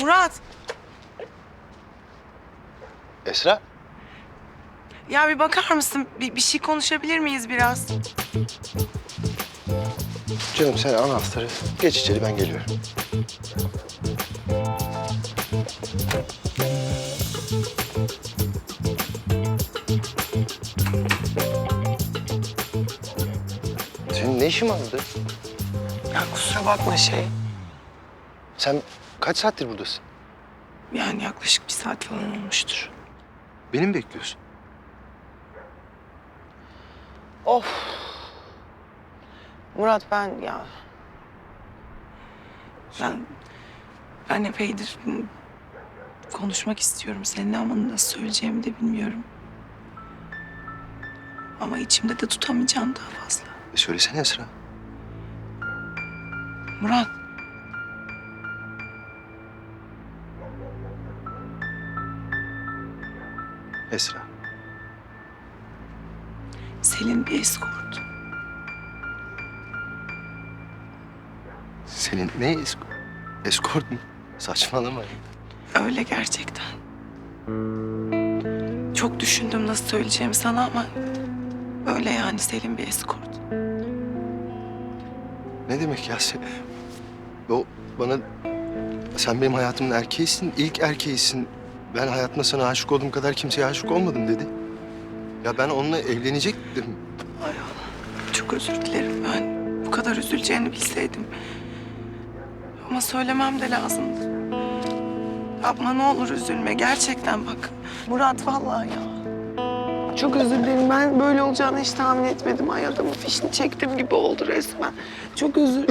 Murat. Esra? Ya bir bakar mısın? Bir, bir şey konuşabilir miyiz biraz? Canım sen anahtarı geç içeri ben geliyorum. Senin ne işin vardı? Ya kusura bakma şey. Sen kaç saattir buradasın? Yani yaklaşık bir saat falan olmuştur. Beni mi bekliyorsun? Of. Murat ben ya... Ben... Ben epeydir konuşmak istiyorum seninle ama nasıl söyleyeceğimi de bilmiyorum. Ama içimde de tutamayacağım daha fazla. E söylesene Esra. Murat. Esra. Selin bir eskort. Senin ne esk eskort mu? Saçmalama. Öyle gerçekten. Çok düşündüm nasıl söyleyeceğimi sana ama... Öyle yani Selin bir eskort. Ne demek ya sen? O bana sen benim hayatımın erkeğisin, ilk erkeğisin. Ben hayatımda sana aşık olduğum kadar kimseye aşık olmadım dedi. Ya ben onunla evlenecektim. Ay Allah. Çok özür dilerim ben. Bu kadar üzüleceğini bilseydim. Ama söylemem de lazımdı. Yapma ne olur üzülme. Gerçekten bak. Murat vallahi ya. Çok özür dilerim. Ben böyle olacağını hiç tahmin etmedim. Ay adamın fişini çektim gibi oldu resmen. Çok özür...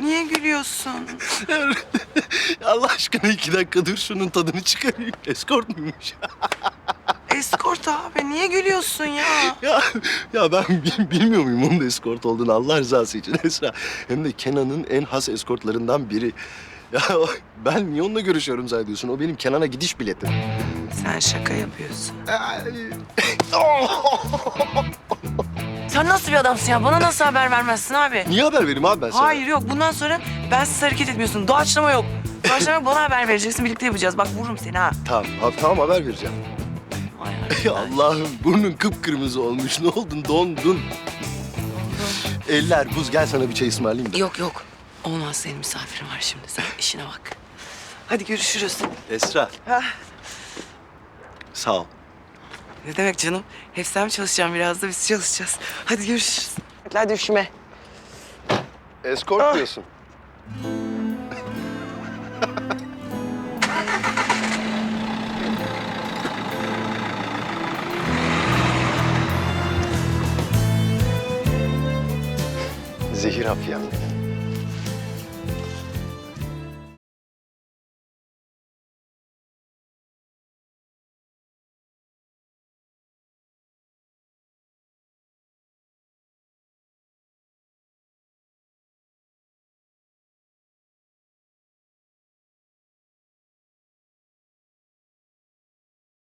Niye gülüyorsun? Allah aşkına iki dakika dur şunun tadını çıkarayım. Eskort muymuş? Eskort abi niye gülüyorsun ya? ya, ya ben bil- bilmiyor muyum onun da eskort olduğunu Allah rızası için Esra. Hem de Kenan'ın en has eskortlarından biri. Ya o- ben niye onunla görüşüyorum zannediyorsun? O benim Kenan'a gidiş biletim. Sen şaka yapıyorsun. Ay. Sen nasıl bir adamsın ya? Bana nasıl haber vermezsin abi? Niye haber vereyim abi ben sana? Hayır yok. Bundan sonra bensiz hareket etmiyorsun. Doğaçlama yok. Doğaçlama. Bana haber vereceksin. Birlikte yapacağız. Bak vururum seni ha. Tamam, abi, tamam haber vereceğim. Ay, Allah'ım burnun kıpkırmızı olmuş. Ne oldun? Dondun. Eller buz. Gel sana bir çay ısmarlayayım da. Yok yok. Olmaz senin misafirin var şimdi. Sen işine bak. Hadi görüşürüz. Esra. Hah. Sağ ol. Ne demek canım? Hep sen mi çalışacaksın? Biraz da biz çalışacağız. Hadi görüşürüz. Hadi üşüme. Eskort Ah. diyorsun. Zehir hap yani.